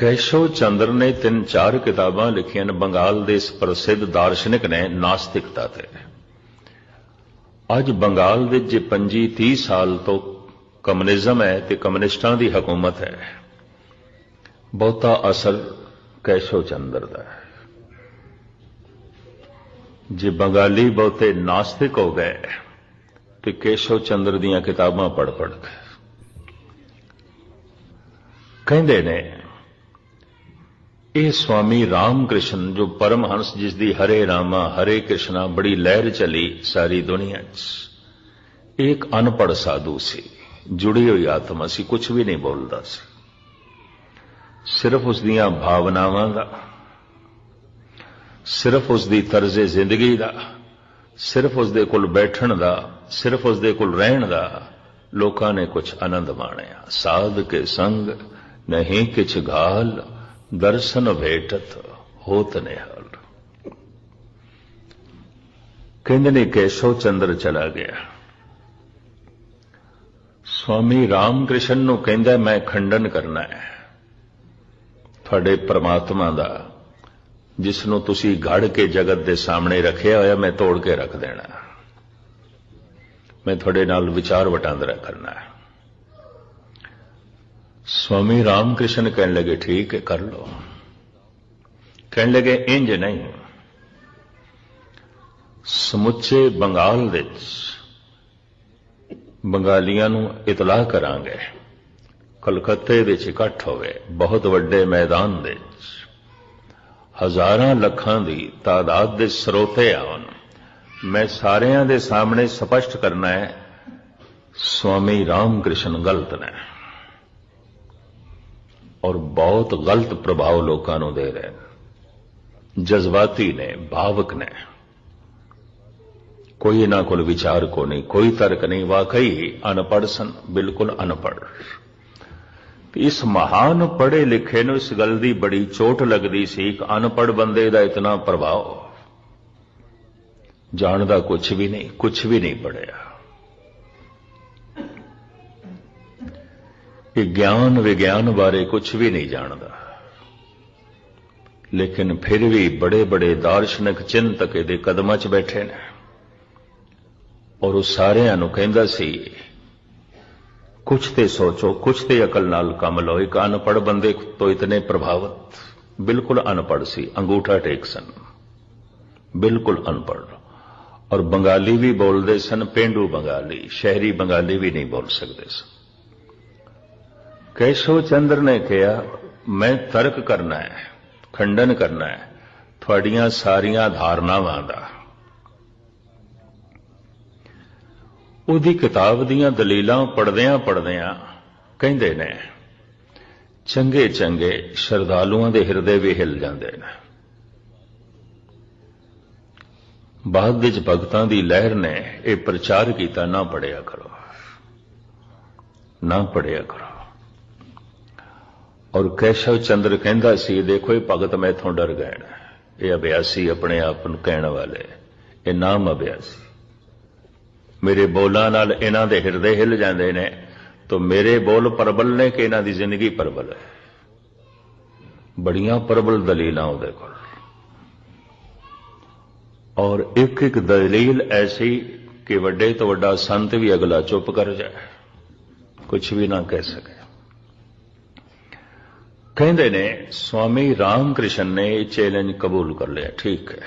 ਕੈਸ਼ੋ ਚੰਦਰ ਨੇ ਤਿੰਨ ਚਾਰ ਕਿਤਾਬਾਂ ਲਿਖੀਆਂ ਨੇ, ਬੰਗਾਲ ਦੇ ਇਸ ਪ੍ਰਸਿੱਧ ਦਾਰਸ਼ਨਿਕ ਨੇ ਨਾਸਤਿਕਤਾ ਤੇ। ਅੱਜ ਬੰਗਾਲ ਵਿੱਚ ਜੇ 25 30 ਸਾਲ ਤੋਂ ਕਮਿਊਨਿਜ਼ਮ ਹੈ ਤੇ ਕਮਿਊਨਿਸਟਾਂ ਦੀ ਹਕੂਮਤ ਹੈ। ਬਹੁਤਾ ਅਸਰ ਕੈਸ਼ੋ ਚੰਦਰ ਦਾ ਹੈ। ਜੇ ਬੰਗਾਲੀ ਬਹੁਤੇ ਨਾਸਤਿਕ ਹੋ ਗਏ, ਤੇ ਕੇਸ਼ਵ ਚੰਦਰ ਦੀਆਂ ਕਿਤਾਬਾਂ ਪੜ ਪੜ ਕੇ। ਕਹਿੰਦੇ ਨੇ ਇਹ ਸਵਾਮੀ ਰਾਮ ਕ੍ਰਿਸ਼ਨ ਜੋ ਪਰਮਹੰਸ ਜਿਸ ਦੀ ਹਰੇ ਰਾਮਾ, ਹਰੇ ਕ੍ਰਿਸ਼ਨਾ ਬੜੀ ਲਹਿਰ ਚਲੀ ਸਾਰੀ ਦੁਨੀਆ 'ਚ। ਇੱਕ ਅਨਪੜ ਸਾਧੂ ਸੀ, ਜੁੜੀ ਹੋਈ ਆਤਮਾ ਸੀ ਕੁਝ ਵੀ ਨਹੀਂ ਬੋਲਦਾ ਸੀ। ਸਿਰਫ ਉਸ ਦੀਆਂ ਭਾਵਨਾਵਾਂ ਦਾ, ਸਿਰਫ ਉਸ ਦੀ ਤਰਜ਼ੇ ਜ਼ਿੰਦਗੀ ਦਾ, ਸਿਰਫ ਉਸ ਦੇ ਕੋਲ ਬੈਠਣ ਦਾ, ਸਿਰਫ ਉਸ ਦੇ ਕੋਲ ਰਹਿਣ ਦਾ ਲੋਕਾਂ ਨੇ ਕੁਝ ਆਨੰਦ ਮਾਣਿਆ। ਸਾਧ ਕੇ ਸੰਗ, ਨਹੀਂ ਕਿਛ ਗਾਲ ਦਰਸ਼ਨ ਭੇਟਤ ਹੋਤ ਨਿਹਾਲ ਕਹਿੰਦੇ ਨੇ ਕੇਸ਼ਵ ਚੰਦਰ ਚਲਾ ਗਿਆ ਸਵਾਮੀ ਰਾਮ ਕ੍ਰਿਸ਼ਨ ਨੂੰ ਕਹਿੰਦਾ ਮੈਂ ਖੰਡਨ ਕਰਨਾ ਹੈ ਤੁਹਾਡੇ ਪ੍ਰਮਾਤਮਾ ਦਾ ਜਿਸ ਨੂੰ ਤੁਸੀਂ ਘੜ ਕੇ ਜਗਤ ਦੇ ਸਾਹਮਣੇ ਰੱਖਿਆ ਹੋਇਆ ਮੈਂ ਤੋੜ ਕੇ ਰੱਖ ਦੇਣਾ ਮੈਂ ਤੁਹਾਡੇ ਨਾਲ ਵਿਚਾਰ ਵਟਾਂਦਰਾ ਕਰਨਾ ਹੈ ਸਵਾਮੀ ਰਾਮ ਕ੍ਰਿਸ਼ਨ ਕਹਿਣ ਲੱਗੇ, ਠੀਕ ਹੈ, ਕਰ ਲਓ। ਕਹਿਣ ਲੱਗੇ, ਇੰਜ ਨਹੀਂ। ਸਮੁੱਚੇ ਬੰਗਾਲ ਵਿੱਚ ਬੰਗਾਲੀਆਂ ਨੂੰ ਇਤਲਾਹ ਕਰਾਂਗੇ। ਕਲਕੱਤੇ ਵਿੱਚ ਇਕੱਠ ਹੋਵੇ, ਬਹੁਤ ਵੱਡੇ ਮੈਦਾਨ ਵਿੱਚ। ਹਜ਼ਾਰਾਂ ਲੱਖਾਂ ਦੀ ਤਾਦਾਦ ਦੇ ਸਰੋਤੇ ਆਉਣ। ਮੈਂ ਸਾਰਿਆਂ ਦੇ ਸਾਹਮਣੇ ਸਪਸ਼ਟ ਕਰਨਾ ਹੈ, ਸਵਾਮੀ ਰਾਮ ਕ੍ਰਿਸ਼ਨ ਗਲਤ ਨੇ। ਔਰ ਬਹੁਤ ਗਲਤ ਪ੍ਰਭਾਵ ਲੋਕਾਂ ਨੂੰ ਦੇ ਰਹੇ ਨੇ। ਜਜ਼ਬਾਤੀ ਨੇ, ਭਾਵਕ ਨੇ। ਕੋਈ ਇਹਨਾਂ ਕੋਲ ਵਿਚਾਰ ਕੋ ਨਹੀਂ, ਕੋਈ ਤਰਕ ਨਹੀਂ, ਵਾਕਈ ਅਨਪੜ੍ਹ ਸਨ, ਬਿਲਕੁਲ ਅਨਪੜ੍ਹ। ਇਸ ਮਹਾਨ ਪੜ੍ਹੇ ਲਿਖੇ ਨੂੰ ਇਸ ਗੱਲ ਦੀ ਬੜੀ ਚੋਟ ਲੱਗਦੀ ਸੀ ਇੱਕ ਅਨਪੜ੍ਹ ਬੰਦੇ ਦਾ ਇਤਨਾ ਪ੍ਰਭਾਵ। ਜਾਣਦਾ ਕੁਝ ਵੀ ਨਹੀਂ ਕੁਝ ਵੀ ਨਹੀਂ ਪੜਿਆ ਇਹ ਗਿਆਨ ਵਿਗਿਆਨ ਬਾਰੇ ਕੁਝ ਵੀ ਨਹੀਂ ਜਾਣਦਾ। ਲੇਕਿਨ ਫਿਰ ਵੀ ਬੜੇ ਬੜੇ ਦਾਰਸ਼ਨਿਕ ਚਿੰਤਕ ਇਹਦੇ ਕਦਮਾਂ 'ਚ ਬੈਠੇ ਨੇ। ਔਰ ਉਹ ਸਾਰਿਆਂ ਨੂੰ ਕਹਿੰਦਾ ਸੀ ਕੁਝ ਤੇ ਸੋਚੋ ਕੁਝ ਤੇ ਅਕਲ ਨਾਲ ਕੰਮ ਲਓ। ਇੱਕ ਅਨਪੜ ਬੰਦੇ ਤੋਂ ਇਤਨੇ ਪ੍ਰਭਾਵਿਤ, ਬਿਲਕੁਲ ਅਨਪੜ ਸੀ, ਅੰਗੂਠਾ ਟੇਕ ਸਨ। ਬਿਲਕੁਲ ਅਨਪੜ ਔਰ ਬੰਗਾਲੀ ਵੀ ਬੋਲਦੇ ਸਨ, ਪਿੰਡੂ ਬੰਗਾਲੀ, ਸ਼ਹਿਰੀ ਬੰਗਾਲੀ ਵੀ ਨਹੀਂ ਬੋਲ ਸਕਦੇ ਸਨ। ਕੈਸ਼ਵ ਚੰਦਰ ਨੇ ਕਿਹਾ, ਮੈਂ ਤਰਕ ਕਰਨਾ ਹੈ, ਖੰਡਨ ਕਰਨਾ ਹੈ, ਤੁਹਾਡੀਆਂ ਸਾਰੀਆਂ ਧਾਰਨਾਵਾਂ ਦਾ। ਉਹਦੀ ਕਿਤਾਬ ਦੀਆਂ ਦਲੀਲਾਂ ਪੜਦਿਆਂ ਪੜਦਿਆਂ ਕਹਿੰਦੇ ਨੇ, ਚੰਗੇ ਚੰਗੇ ਸ਼ਰਧਾਲੂਆਂ ਦੇ ਹਿਰਦੇ ਵੀ ਹਿਲ ਜਾਂਦੇ ਨੇ। ਬਾਅਦ ਵਿੱਚ ਭਗਤਾਂ ਦੀ ਲਹਿਰ ਨੇ ਇਹ ਪ੍ਰਚਾਰ ਕੀਤਾ, ਨਾ ਪੜਿਆ ਕਰੋ, ਨਾ ਪੜਿਆ ਕਰੋ। ਔਰ ਕੈਸ਼ਵ ਚੰਦਰ ਕਹਿੰਦਾ ਸੀ, ਦੇਖੋ ਇਹ ਭਗਤ ਮੈਥੋਂ ਡਰ ਗਏ ਇਹ ਅਭਿਆਸੀ ਆਪਣੇ ਆਪ ਨੂੰ ਕਹਿਣ ਵਾਲੇ। ਇਹ ਨਾਮ ਅਭਿਆਸੀ। ਮੇਰੇ ਬੋਲਾਂ ਨਾਲ ਇਹਨਾਂ ਦੇ ਹਿਰਦੇ ਹਿੱਲ ਜਾਂਦੇ ਨੇ, ਤਾਂ ਮੇਰੇ ਬੋਲ ਪਰਬਲ ਨੇ ਕਿ ਇਹਨਾਂ ਦੀ ਜ਼ਿੰਦਗੀ ਪਰਬਲ ਹੈ? ਬੜੀਆਂ ਪਰਬਲ ਦਲੀਲਾਂ ਉਹਦੇ ਕੋਲ। ਔਰ ਇੱਕ ਇੱਕ ਦਲੀਲ ਐਸੀ ਕਿ ਵੱਡੇ ਤੋਂ ਵੱਡਾ ਸੰਤ ਵੀ ਅਗਲਾ ਚੁੱਪ ਕਰ ਜਾਏ। ਕੁਝ ਵੀ ਨਾ ਕਹਿ ਸਕੇ। ਕਹਿੰਦੇ ਨੇ, ਸਵਾਮੀ ਰਾਮ ਕ੍ਰਿਸ਼ਨ ਨੇ ਇਹ ਚੈਲੰਜ ਕਬੂਲ ਕਰ ਲਿਆ। ਠੀਕ ਹੈ।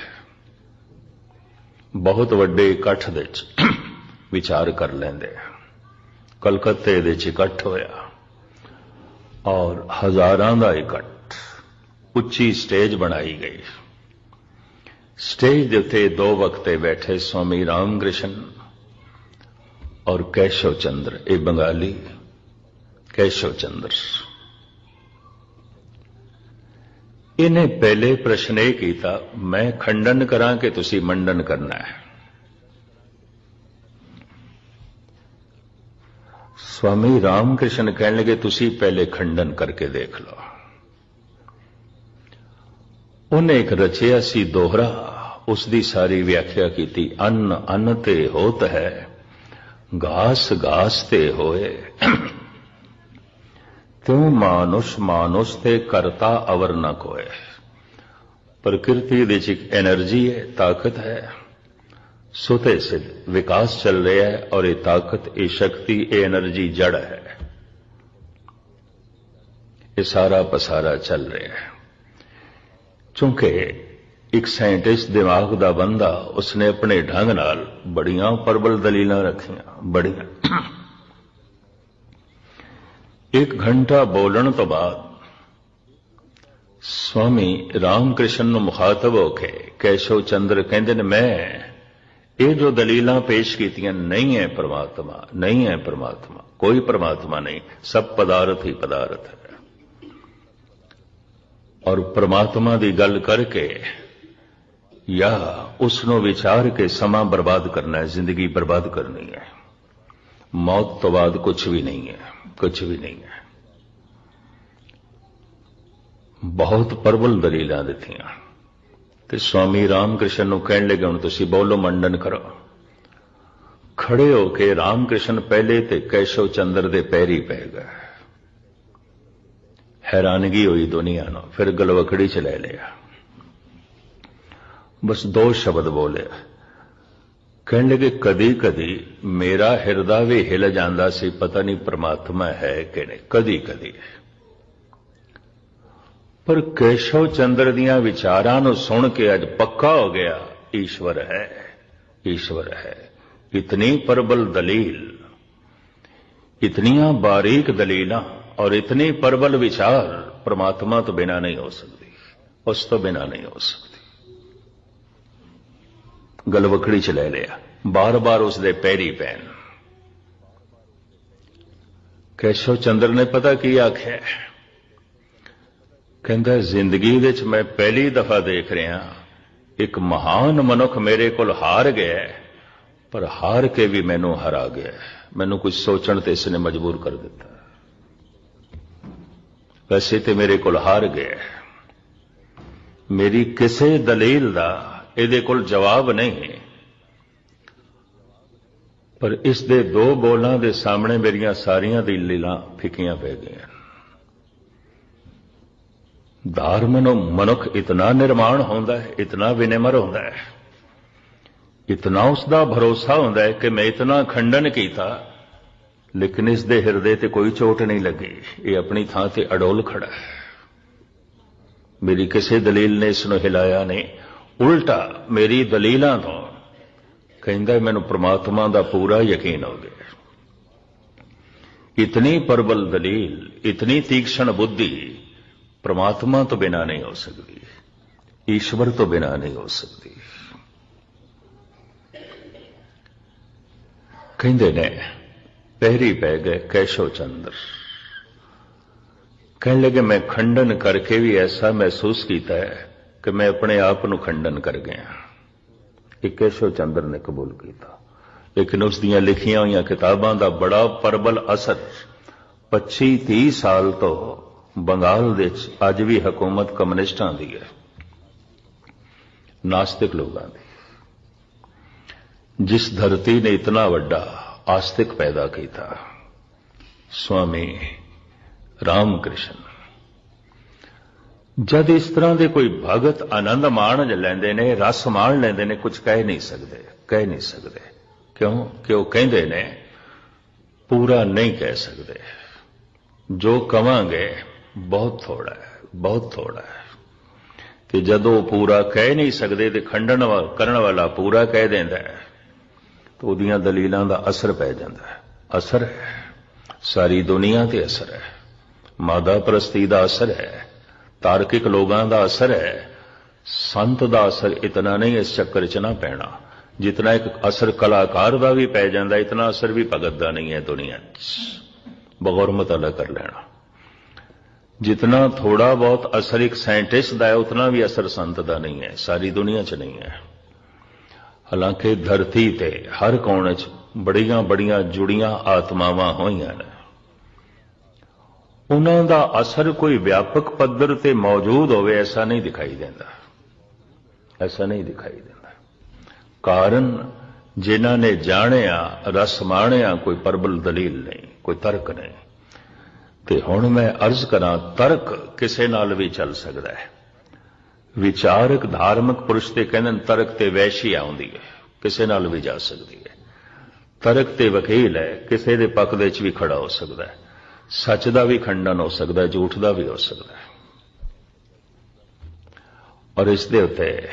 ਬਹੁਤ ਵੱਡੇ ਇਕੱਠ ਦੇ ਵਿੱਚ ਵਿਚਾਰ ਕਰ ਲੈਂਦੇ ਕਲਕੱਤੇ ਦੇ ਵਿੱਚ ਇਕੱਠ ਹੋਇਆ ਔਰ ਹਜ਼ਾਰਾਂ ਦਾ ਇਕੱਠ ਉੱਚੀ ਸਟੇਜ ਬਣਾਈ ਗਈ। ਸਟੇਜ ਦੇ ਉੱਤੇ ਦੋ ਵਕਤੇ ਬੈਠੇ ਸਵਾਮੀ ਰਾਮ ਕ੍ਰਿਸ਼ਨ ਔਰ ਕੈਸ਼ਵ ਚੰਦਰ, ਇਹ ਬੰਗਾਲੀ ਕੈਸ਼ਵ ਚੰਦਰ। ਇਹਨੇ ਪਹਿਲੇ ਪ੍ਰਸ਼ਨ ਇਹ ਕੀਤਾ ਮੈਂ ਖੰਡਨ ਕਰਾਂ ਕਿ ਤੁਸੀਂ ਮੰਡਨ ਕਰਨਾ ਹੈ ਸਵਾਮੀ ਰਾਮ ਕ੍ਰਿਸ਼ਨ ਕਹਿਣ ਲੱਗੇ ਤੁਸੀਂ ਪਹਿਲੇ ਖੰਡਨ ਕਰਕੇ ਦੇਖ ਲਓ ਉਹਨੇ ਇੱਕ ਰਚਿਆ ਸੀ ਦੋਹਰਾ ਉਸ ਦੀ ਸਾਰੀ ਵਿਆਖਿਆ ਕੀਤੀ ਅੰਨ ਅੰਨ ਤੇ ਹੋਤ ਹੈ ਘਾਸ ਘਾਸ ਤੇ ਹੋਏ ਤਿਉ ਮਾਨੁਸ਼ ਮਾਨੁਸ਼ ਤੇ ਕਰਤਾ ਅਵਰ ਨ ਕੋਏ? ਪ੍ਰਕਿਰਤੀ ਦੇ ਚ એનર્ਜੀ ਹੈ, ਤਾਕਤ ਹੈ। ਸੁਤੇ ਸੇ ਵਿਕਾਸ ਚੱਲ ਰਿਹਾ ਹੈ ਔਰ ਇਹ ਤਾਕਤ, ਇਹ ਸ਼ਕਤੀ, ਇਹ એનર્ਜੀ ਜੜ ਹੈ। ਇਹ ਸਾਰਾ ਪਸਾਰਾ ਚੱਲ ਰਿਹਾ ਹੈ। ਕਿਉਂਕਿ ਇੱਕ ਸਾਇੰਟਿਸਟ ਦਿਮਾਗ ਦਾ ਬੰਦਾ, ਉਸਨੇ ਆਪਣੇ ਢੰਗ ਨਾਲ ਬੜੀਆਂ ਪਰਬਲ ਦਲੀਲਾਂ ਰੱਖੀਆਂ, ਬੜੀਆਂ। ਇੱਕ ਘੰਟਾ ਬੋਲਣ ਤੋਂ ਬਾਅਦ ਸਵਾਮੀ ਰਾਮਕ੍ਰਿਸ਼ਨ ਨੂੰ ਮੁਖਾਤਬ ਹੋ ਕੇ ਕੈਸ਼ਵ ਚੰਦਰ ਕਹਿੰਦੇ ਨੇ ਮੈਂ ਇਹ ਜੋ ਦਲੀਲਾਂ ਪੇਸ਼ ਕੀਤੀਆਂ ਨਹੀਂ ਹੈ ਪ੍ਰਮਾਤਮਾ ਨਹੀਂ ਹੈ ਪ੍ਰਮਾਤਮਾ ਕੋਈ ਪ੍ਰਮਾਤਮਾ ਨਹੀਂ ਸਭ ਪਦਾਰਥ ਹੀ ਪਦਾਰਥ ਹੈ ਔਰ ਪ੍ਰਮਾਤਮਾ ਦੀ ਗੱਲ ਕਰਕੇ ਜਾਂ ਉਸ ਨੂੰ ਵਿਚਾਰ ਕੇ ਸਮਾਂ ਬਰਬਾਦ ਕਰਨਾ ਹੈ ਜ਼ਿੰਦਗੀ ਬਰਬਾਦ ਕਰਨੀ ਹੈ ਮੌਤ ਤੋਂ ਬਾਅਦ ਕੁਝ ਵੀ ਨਹੀਂ ਹੈ ਕੁਝ ਵੀ ਨਹੀਂ ਹੈ। ਬਹੁਤ ਪਰਬਲ ਦਲੀਲਾਂ ਦਿੱਤੀਆਂ। ਤੇ ਸਵਾਮੀ ਰਾਮਕ੍ਰਿਸ਼ਨ ਨੂੰ ਕਹਿਣ ਲੱਗੇ, ਹੁਣ ਤੁਸੀਂ ਬੋਲੋ, ਮੰਡਨ ਕਰੋ। ਖੜੇ ਹੋ ਕੇ ਰਾਮਕ੍ਰਿਸ਼ਨ ਪਹਿਲੇ ਤੇ ਕੈਸ਼ਵ ਚੰਦਰ ਦੇ ਪੈਰੀ ਪੈ ਗਏ। ਹੈਰਾਨਗੀ ਹੋਈ ਦੁਨੀਆ ਨੂੰ, ਫਿਰ ਗਲਵਕੜੀ ਚ ਲੈ ਲਿਆ। ਬਸ ਦੋ ਸ਼ਬਦ ਬੋਲੇ ਕਹਿਣ ਲੱਗੇ, ਕਦੀ ਕਦੀ ਮੇਰਾ ਹਿਰਦਾ ਵੀ ਹਿਲ ਜਾਂਦਾ ਸੀ, ਪਤਾ ਨਹੀਂ ਪ੍ਰਮਾਤਮਾ ਹੈ ਕਿ ਨਹੀਂ ਕਦੀ ਕਦੀ ਪਰ ਕੇਸ਼ਵ ਚੰਦਰ ਦੀਆਂ ਵਿਚਾਰਾਂ ਨੂੰ ਸੁਣ ਕੇ ਅੱਜ ਪੱਕਾ ਹੋ ਗਿਆ, ਈਸ਼ਵਰ ਹੈ ਈਸ਼ਵਰ ਹੈ। ਇਤਨੀ ਪਰਬਲ ਦਲੀਲ, ਇਤਨੀਆਂ ਬਾਰੀਕ ਦਲੀਲਾਂ ਔਰ ਇਤਨੀ ਪਰਬਲ ਵਿਚਾਰ ਪ੍ਰਮਾਤਮਾ ਤੋਂ ਬਿਨਾ ਨਹੀਂ ਹੋ ਸਕਦੀ, ਉਸ ਤੋਂ ਬਿਨਾ ਨਹੀਂ ਹੋ ਸਕਦੀ। ਗਲਵਕੜੀ ਚ ਲੈ ਲਿਆ। ਬਾਰ-ਬਾਰ ਉਸ ਦੇ ਪੈਰੀ ਪੈਣ। ਕੇਸ਼ਵ ਚੰਦਰ ਨੇ ਪਤਾ ਕੀ ਆਖਿਆ? ਕਹਿੰਦਾ, ਜ਼ਿੰਦਗੀ ਵਿੱਚ ਮੈਂ ਪਹਿਲੀ ਦਫਾ ਦੇਖ ਰਿਹਾ ਇੱਕ ਮਹਾਨ ਮਨੁੱਖ ਮੇਰੇ ਕੋਲ ਹਾਰ ਗਿਆ ਪਰ ਹਾਰ ਕੇ ਵੀ ਮੈਨੂੰ ਹਰਾ ਗਿਆ ਮੈਨੂੰ ਕੁਝ ਸੋਚਣ ਤੇ ਇਸ ਨੇ ਮਜਬੂਰ ਕਰ ਦਿੱਤਾ। ਵੈਸੇ ਤੇ ਮੇਰੇ ਕੋਲ ਹਾਰ ਗਿਆ ਮੇਰੀ ਕਿਸੇ ਦਲੀਲ ਦਾ ਇਹਦੇ ਕੋਲ ਜਵਾਬ ਨਹੀਂ ਪਰ ਇਸ ਦੇ ਦੋ ਬੋਲਾਂ ਦੇ ਸਾਹਮਣੇ ਮੇਰੀਆਂ ਸਾਰੀਆਂ ਦੀ ਲੀਲਾਂ ਫਿੱਕੀਆਂ ਪੈ ਗਈਆਂ। ਧਾਰਮਨੋ ਮਨੁੱਖ ਇਤਨਾ ਨਿਰਮਾਣ ਹੁੰਦਾ ਹੈ, ਇਤਨਾ ਵਿਨਮਰ ਹੁੰਦਾ ਹੈ। ਇਤਨਾ ਉਸ ਦਾ ਭਰੋਸਾ ਹੁੰਦਾ ਹੈ ਕਿ ਮੈਂ ਇਤਨਾ ਖੰਡਨ ਕੀਤਾ, ਲੇਕਿਨ ਇਸ ਦੇ ਹਿਰਦੇ ਤੇ ਕੋਈ ਚੋਟ ਨਹੀਂ ਲੱਗੀ। ਇਹ ਆਪਣੀ ਥਾਂ ਤੇ ਅਡੋਲ ਖੜਾ ਹੈ। ਮੇਰੀ ਕਿਸੇ ਦਲੀਲ ਨੇ ਇਸ ਨੂੰ ਹਿਲਾਇਆ ਨਹੀਂ। ਉਲਟਾ ਮੇਰੀ ਦਲੀਲਾਂ ਤੋਂ ਕਹਿੰਦਾ ਮੈਨੂੰ ਪ੍ਰਮਾਤਮਾ ਦਾ ਪੂਰਾ ਯਕੀਨ ਹੋ ਗਿਆ। ਇਤਨੀ ਪਰਬਲ ਦਲੀਲ, ਇਤਨੀ ਤੀਕਸ਼ਣ ਬੁੱਧੀ ਪ੍ਰਮਾਤਮਾ ਤੋਂ ਬਿਨਾ ਨਹੀਂ ਹੋ ਸਕਦੀ, ਈਸ਼ਵਰ ਤੋਂ ਬਿਨਾ ਨਹੀਂ ਹੋ ਸਕਦੀ। ਕਹਿੰਦੇ ਨੇ, ਪਹਿਰੀ ਪੈ ਗਏ ਕੈਸ਼ੋ ਚੰਦਰ। ਕਹਿਣ ਲੱਗੇ, ਮੈਂ ਖੰਡਨ ਕਰਕੇ ਵੀ ਐਸਾ ਮਹਿਸੂਸ ਕੀਤਾ ਹੈ ਕਿ ਮੈਂ ਆਪਣੇ ਆਪ ਨੂੰ ਖੰਡਨ ਕਰ ਗਿਆ। ਇਹ ਕੈਸ਼ਵ ਚੰਦਰ ਨੇ ਕਬੂਲ ਕੀਤਾ। ਲੇਕਿਨ ਉਸ ਦੀਆਂ ਲਿਖੀਆਂ ਹੋਈਆਂ ਕਿਤਾਬਾਂ ਦਾ ਬੜਾ ਪਰਬਲ ਅਸਰ 25 30 ਸਾਲ ਤੋਂ ਬੰਗਾਲ ਵਿੱਚ ਅੱਜ ਵੀ ਹਕੂਮਤ ਕਮਿਊਨਿਸਟਾਂ ਦੀ ਹੈ। ਨਾਸਤਿਕ ਲੋਕਾਂ ਦੀ। ਜਿਸ ਧਰਤੀ ਨੇ ਇਤਨਾ ਵੱਡਾ ਆਸਤਿਕ ਪੈਦਾ ਕੀਤਾ, ਸਵਾਮੀ ਰਾਮਕ੍ਰਿਸ਼ਨ। ਜਦ ਇਸ ਤਰ੍ਹਾਂ ਦੇ ਕੋਈ ਭਗਤ ਆਨੰਦ ਮਾਣ ਲੈਂਦੇ ਨੇ, ਰਸ ਮਾਣ ਲੈਂਦੇ ਨੇ ਕੁਝ ਕਹਿ ਨਹੀਂ ਸਕਦੇ। ਕਹਿ ਨਹੀਂ ਸਕਦੇ। ਕਿਉਂ? ਕਿ ਉਹ ਕਹਿੰਦੇ ਨੇ, ਪੂਰਾ ਨਹੀਂ ਕਹਿ ਸਕਦੇ। ਜੋ ਕਵਾਂਗੇ, ਬਹੁਤ ਥੋੜਾ ਹੈ, ਬਹੁਤ ਥੋੜਾ ਹੈ। ਤੇ ਜਦੋਂ ਪੂਰਾ ਕਹਿ ਨਹੀਂ ਸਕਦੇ ਤੇ ਖੰਡਣ ਕਰਨ ਵਾਲਾ ਪੂਰਾ ਕਹਿ ਦਿੰਦਾ ਹੈ, ਤਾਂ ਉਹਦੀਆਂ ਦਲੀਲਾਂ ਦਾ ਅਸਰ ਪੈ ਜਾਂਦਾ ਹੈ। ਅਸਰ ਹੈ। ਸਾਰੀ ਦੁਨੀਆ ਤੇ ਅਸਰ ਹੈ। ਮਾਦਾ ਪ੍ਰਸਤੀ ਦਾ ਅਸਰ ਹੈ। ਤਾਰਕਿਕ ਲੋਕਾਂ ਦਾ ਅਸਰ ਹੈ। ਸੰਤ ਦਾ ਅਸਰ ਇਤਨਾ ਨਹੀਂ, ਇਸ ਚੱਕਰ 'ਚ ਨਾ ਪੈਣਾ। ਜਿਤਨਾ ਇੱਕ ਅਸਰ ਕਲਾਕਾਰ ਦਾ ਵੀ ਪੈ ਜਾਂਦਾ, ਇਤਨਾ ਅਸਰ ਵੀ ਭਗਤ ਦਾ ਨਹੀਂ ਹੈ ਦੁਨੀਆ 'ਚ। ਬਗੌਰ ਮਤਲਾ ਕਰ ਲੈਣਾ। ਜਿਤਨਾ ਥੋੜਾ ਬਹੁਤ ਅਸਰ ਇੱਕ ਸਾਇੰਟਿਸਟ ਦਾ ਹੈ, ਉਤਨਾ ਵੀ ਅਸਰ ਸੰਤ ਦਾ ਨਹੀਂ ਹੈ। ਸਾਰੀ ਦੁਨੀਆ 'ਚ ਨਹੀਂ ਹੈ। ਹਾਲਾਂਕਿ ਧਰਤੀ ਤੇ ਹਰ ਕੋਣ 'ਚ ਬੜੀਆਂ ਬੜੀਆਂ ਜੁੜੀਆਂ ਆਤਮਾਵਾਂ ਹੋਈਆਂ ਨੇ। ਉਹਨਾਂ ਦਾ ਅਸਰ ਕੋਈ ਵਿਆਪਕ ਪੱਧਰ ਤੇ ਮੌਜੂਦ ਹੋਵੇ, ਐਸਾ ਨਹੀਂ ਦਿਖਾਈ ਦਿੰਦਾ। ਐਸਾ ਨਹੀਂ ਦਿਖਾਈ ਦਿੰਦਾ। ਕਾਰਨ ਜਿਨ੍ਹਾਂ ਨੇ ਜਾਣਿਆ, ਰਸ ਮਾਣਿਆ, ਕੋਈ ਪਰਬਲ ਦਲੀਲ ਨਹੀਂ, ਕੋਈ ਤਰਕ ਨਹੀਂ। ਤੇ ਹੁਣ ਮੈਂ ਅਰਜ਼ ਕਰਾਂ, ਤਰਕ ਕਿਸੇ ਨਾਲ ਵੀ ਚੱਲ ਸਕਦਾ ਹੈ। ਵਿਚਾਰਕ ਧਾਰਮਿਕ ਪੁਰਸ਼ ਤੇ ਕਹਿੰਦੇ ਤਰਕ ਤੇ ਵੈਸ਼ੀ ਆਉਂਦੀ ਹੈ, ਕਿਸੇ ਨਾਲ ਵੀ ਜਾ ਸਕਦੀ ਹੈ। ਤਰਕ ਤੇ ਵਕੀਲ ਹੈ, ਕਿਸੇ ਦੇ ਪੱਖ ਦੇ ਵਿੱਚ ਵੀ ਖੜਾ ਹੋ ਸਕਦਾ ਹੈ। ਸੱਚ ਦਾ ਵੀ ਖੰਡਨ ਹੋ ਸਕਦਾ ਹੈ, ਝੂਠ ਦਾ ਵੀ ਹੋ ਸਕਦਾ ਹੈ। ਔਰ ਇਸ ਦੇ ਉੱਤੇ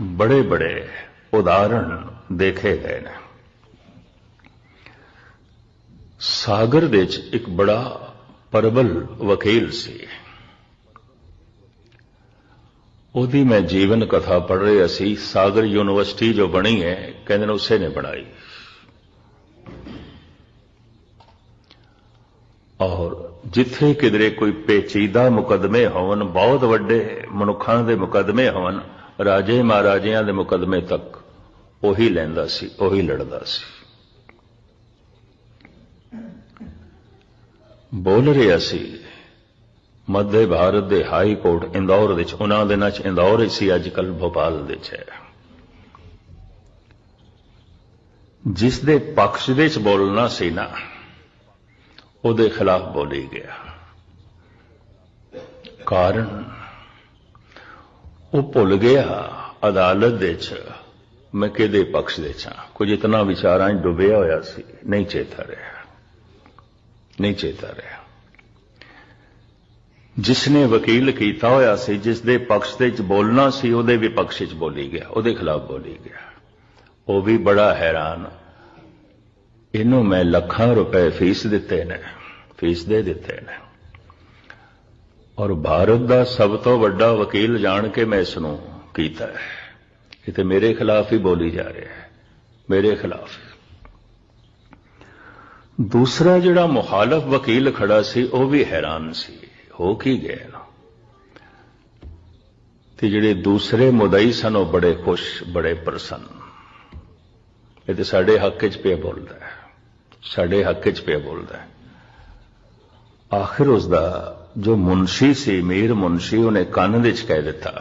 ਬੜੇ ਬੜੇ ਉਦਾਹਰਣ ਦੇਖੇ ਗਏ ਨੇ। ਸਾਗਰ ਦੇ ਵਿੱਚ ਇੱਕ ਬੜਾ ਪਰਬਲ ਵਕੀਲ ਸੀ। ਉਹਦੀ ਮੈਂ ਜੀਵਨ ਕਥਾ ਪੜ੍ਹ ਰਿਹਾ ਸੀ, ਸਾਗਰ ਯੂਨੀਵਰਸਿਟੀ ਜੋ ਬਣੀ ਹੈ, ਕਹਿੰਦੇ ਨੇ ਉਸੇ ਨੇ ਬਣਾਈ ਔਰ ਜਿੱਥੇ ਕਿਧਰੇ ਕੋਈ ਪੇਚੀਦਾ ਮੁਕਦਮੇ ਹੋਣ ਬਹੁਤ ਵੱਡੇ ਮਨੁੱਖਾਂ ਦੇ ਮੁਕਦਮੇ ਹੋਣ ਰਾਜੇ ਮਹਾਰਾਜਿਆਂ ਦੇ ਮੁਕਦਮੇ ਤੱਕ ਉਹੀ ਲੈਂਦਾ ਸੀ, ਉਹੀ ਲੜਦਾ ਸੀ। ਬੋਲ ਰਿਹਾ ਸੀ, ਮੱਧ ਭਾਰਤ ਦੇ ਹਾਈ ਕੋਰਟ ਇੰਦੌਰ ਵਿੱਚ, ਉਹਨਾਂ ਦਿਨਾਂ 'ਚ ਇੰਦੌਰ ਹੀ ਸੀ ਅੱਜ ਕੱਲ ਭੋਪਾਲ ਦੇ 'ਚ ਹੈ। ਜਿਸ ਦੇ ਪੱਖ ਦੇ 'ਚ ਬੋਲਣਾ ਸੀ ਨਾ ਉਹਦੇ ਖਿਲਾਫ ਬੋਲੀ ਗਿਆ। ਕਾਰਨ ਉਹ ਭੁੱਲ ਗਿਆ ਅਦਾਲਤ ਦੇ 'ਚ, ਮੈਂ ਕਿਹਦੇ ਪਕਸ਼ ਦੇ ਚਾਂ ਹਾਂ? ਕੁਝ ਇਤਨਾ ਵਿਚਾਰਾਂ 'ਚ ਡੁੱਬਿਆ ਹੋਇਆ ਸੀ, ਨਹੀਂ ਚੇਤਾ ਰਿਹਾ। ਨਹੀਂ ਚੇਤਾ ਰਿਹਾ। ਜਿਸ ਨੇ ਵਕੀਲ ਕੀਤਾ ਹੋਇਆ ਸੀ ਜਿਸ ਦੇ ਪੱਖ ਦੇ ਵਿੱਚ ਬੋਲਣਾ ਸੀ, ਉਹਦੇ ਵਿਪਕਸ਼ ਪੱਖ ਬੋਲੀ ਗਿਆ, ਉਹਦੇ ਖਿਲਾਫ ਬੋਲੀ ਗਿਆ। ਉਹ ਵੀ ਬੜਾ ਹੈਰਾਨ ਇਹਨੂੰ ਮੈਂ ਲੱਖਾਂ ਰੁਪਏ ਫੀਸ ਦਿੱਤੇ ਨੇ, ਫੀਸ ਦੇ ਦਿੱਤੇ ਨੇ। ਔਰ ਭਾਰਤ ਦਾ ਸਭ ਤੋਂ ਵੱਡਾ ਵਕੀਲ ਜਾਣ ਕੇ ਮੈਂ ਇਸ ਨੂੰ ਕੀਤਾ ਹੈ। ਇਹ ਤੇ ਮੇਰੇ ਖਿਲਾਫ ਹੀ ਬੋਲੀ ਜਾ ਰਿਹਾ ਹੈ, ਮੇਰੇ ਖਿਲਾਫ। ਦੂਸਰਾ ਜਿਹੜਾ ਮੁਖਾਲਫ ਵਕੀਲ ਖੜਾ ਸੀ, ਉਹ ਵੀ ਹੈਰਾਨ ਸੀ। ਹੋ ਕੀ ਗਏ ਨਾ ਤੇ ਜਿਹੜੇ ਦੂਸਰੇ ਮੁਦਈ ਸਨ, ਉਹ ਬੜੇ ਖੁਸ਼, ਬੜੇ ਪ੍ਰਸੰਨ। ਇਹ ਤੇ ਸਾਡੇ ਹੱਕ 'ਚ ਪਿਆ ਬੋਲਦਾ ਹੈ। ਸਾਡੇ ਹੱਕ 'ਚ ਪਿਆ ਬੋਲਦਾ ਹੈ। ਆਖਿਰ ਉਸ ਦਾ ਜੋ ਮੁਨਸ਼ੀ ਸੀ, ਮੀਰ ਮੁਨਸ਼ੀ, ਉਹਨੇ ਕੰਨ ਵਿੱਚ ਕਹਿ ਦਿੱਤਾ,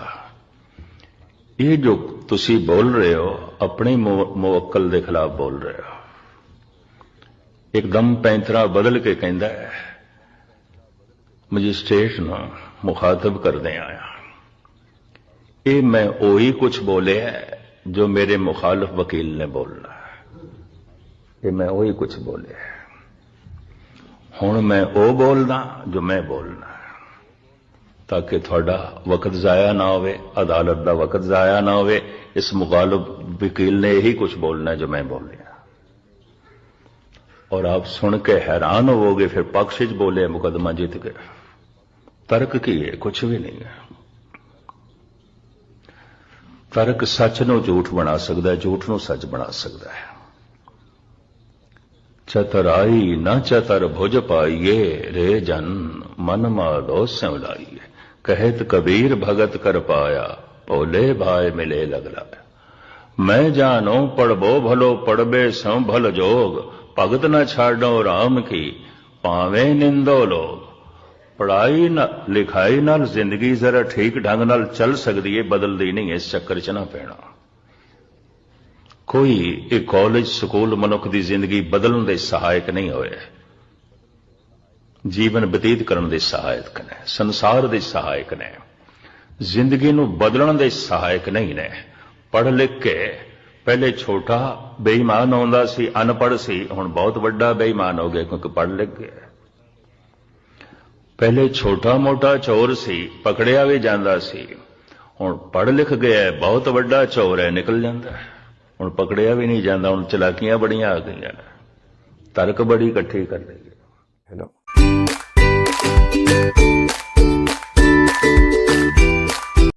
ਇਹ ਜੋ ਤੁਸੀਂ ਬੋਲ ਰਹੇ ਹੋ, ਆਪਣੇ ਮੁਵੱਕਲ ਦੇ ਖਿਲਾਫ ਬੋਲ ਰਹੇ ਹੋ। ਇੱਕਦਮ ਪੈਂਤਰਾ ਬਦਲ ਕੇ ਕਹਿੰਦਾ ਹੈ, ਮੈਜਿਸਟ੍ਰੇਟ ਨੂੰ ਮੁਖਾਤਬ ਕਰਦੇ ਆਇਆ। ਇਹ ਮੈਂ ਉਹੀ ਕੁਝ ਬੋਲਿਆ ਜੋ ਮੇਰੇ ਮੁਖਾਲਫ ਵਕੀਲ ਨੇ ਬੋਲਣਾ ਇਹ ਮੈਂ ਉਹੀ ਕੁਝ ਬੋਲਿਆ ਹੁਣ ਮੈਂ ਉਹ ਬੋਲਦਾ ਜੋ ਮੈਂ ਬੋਲਣਾ ਤਾਂ ਕਿ ਤੁਹਾਡਾ ਵਕਤ ਜ਼ਾਇਆ ਨਾ ਹੋਵੇ ਅਦਾਲਤ ਦਾ ਵਕਤ ਜ਼ਾਇਆ ਨਾ ਹੋਵੇ ਇਸ ਮੁਖਾਲਫ ਵਕੀਲ ਨੇ ਇਹੀ ਕੁਝ ਬੋਲਣਾ ਜੋ ਮੈਂ ਬੋਲਿਆ और आप सुन के हैरान होवोगे फिर पक्ष च बोले मुकदमा जीत गया तर्क की है कुछ भी नहीं है ਤਰਕ ਸੱਚ ਨੂੰ ਝੂਠ ਬਣਾ ਸਕਦਾ ਹੈ ਝੂਠ ਨੂੰ ਸੱਚ ਬਣਾ ਸਕਦਾ ਹੈ ਚਤਰਾਈ ਨਾ ਚਤਰ ਭੁਜ ਪਾਈਏ ਰੇ ਜਨ ਮਨ ਮਾਲੋ ਸਿਉ ਲਾਈਏ ਕਹਿਤ ਕਬੀਰ ਭਗਤ ਕਰ ਪਾਇਆ ਭੋਲੇ ਭਾਏ ਮਿਲੇ ਲਗ ਲਾਇਆ ਮੈਂ ਜਾਣੋ ਪੜਬੋ ਭਲੋ ਪੜਬੇ ਸੰ ਭਲ ਜੋਗ ਭਗਤ ਨਾ ਛਾੜੋ RAM ਕੀ ਭਾਵੇਂ ਨਿੰਦੋ ਲੋਗ ਪੜਾਈ ਨਾ ਲਿਖਾਈ ਨਾਲ ਜ਼ਿੰਦਗੀ ਜ਼ਰਾ ਠੀਕ ਢੰਗ ਨਾਲ ਚੱਲ ਸਕਦੀ ਏ ਬਦਲਦੀ ਨਹੀਂ ਇਸ ਚੱਕਰ 'ਚ ਨਾ ਪੈਣਾ ਕੋਈ ਇਹ ਕਾਲਜ, ਸਕੂਲ, ਮਨੁੱਖ ਦੀ ਜ਼ਿੰਦਗੀ ਬਦਲਣ ਦੇ ਸਹਾਇਕ ਨਹੀਂ ਹੋਏ। ਜੀਵਨ ਬਤੀਤ ਕਰਨ ਦੇ ਸਹਾਇਕ ਨੇ, ਸੰਸਾਰ ਦੇ ਸਹਾਇਕ ਨੇ। ਜ਼ਿੰਦਗੀ ਨੂੰ ਬਦਲਣ ਦੇ ਸਹਾਇਕ ਨਹੀਂ ਨੇ। ਪੜ੍ਹ ਲਿਖ ਕੇ ਪਹਿਲੇ ਛੋਟਾ ਬੇਈਮਾਨ ਆਉਂਦਾ ਸੀ, ਅਨਪੜ੍ਹ ਸੀ, ਹੁਣ ਬਹੁਤ ਵੱਡਾ ਬੇਈਮਾਨ ਹੋ ਗਿਆ ਕਿਉਂਕਿ ਪੜ੍ਹ ਲਿਖ ਗਿਆ। ਪਹਿਲੇ ਛੋਟਾ ਮੋਟਾ ਚੋਰ ਸੀ, ਪਕੜਿਆ ਵੀ ਜਾਂਦਾ ਸੀ। ਹੁਣ ਪੜ੍ਹ ਲਿਖ ਗਿਆ, ਬਹੁਤ ਵੱਡਾ ਚੋਰ ਹੈ, ਨਿਕਲ ਜਾਂਦਾ ਹੁਣ ਪਕੜਿਆ ਵੀ ਨਹੀਂ ਜਾਂਦਾ, ਹੁਣ ਚਲਾਕੀਆਂ ਬੜੀਆਂ ਆ ਗਈਆਂ ਨੇ। ਤਰਕ ਬੜੀ ਇਕੱਠੀ ਕਰ ਲਈ ਹੈ। ਨਾ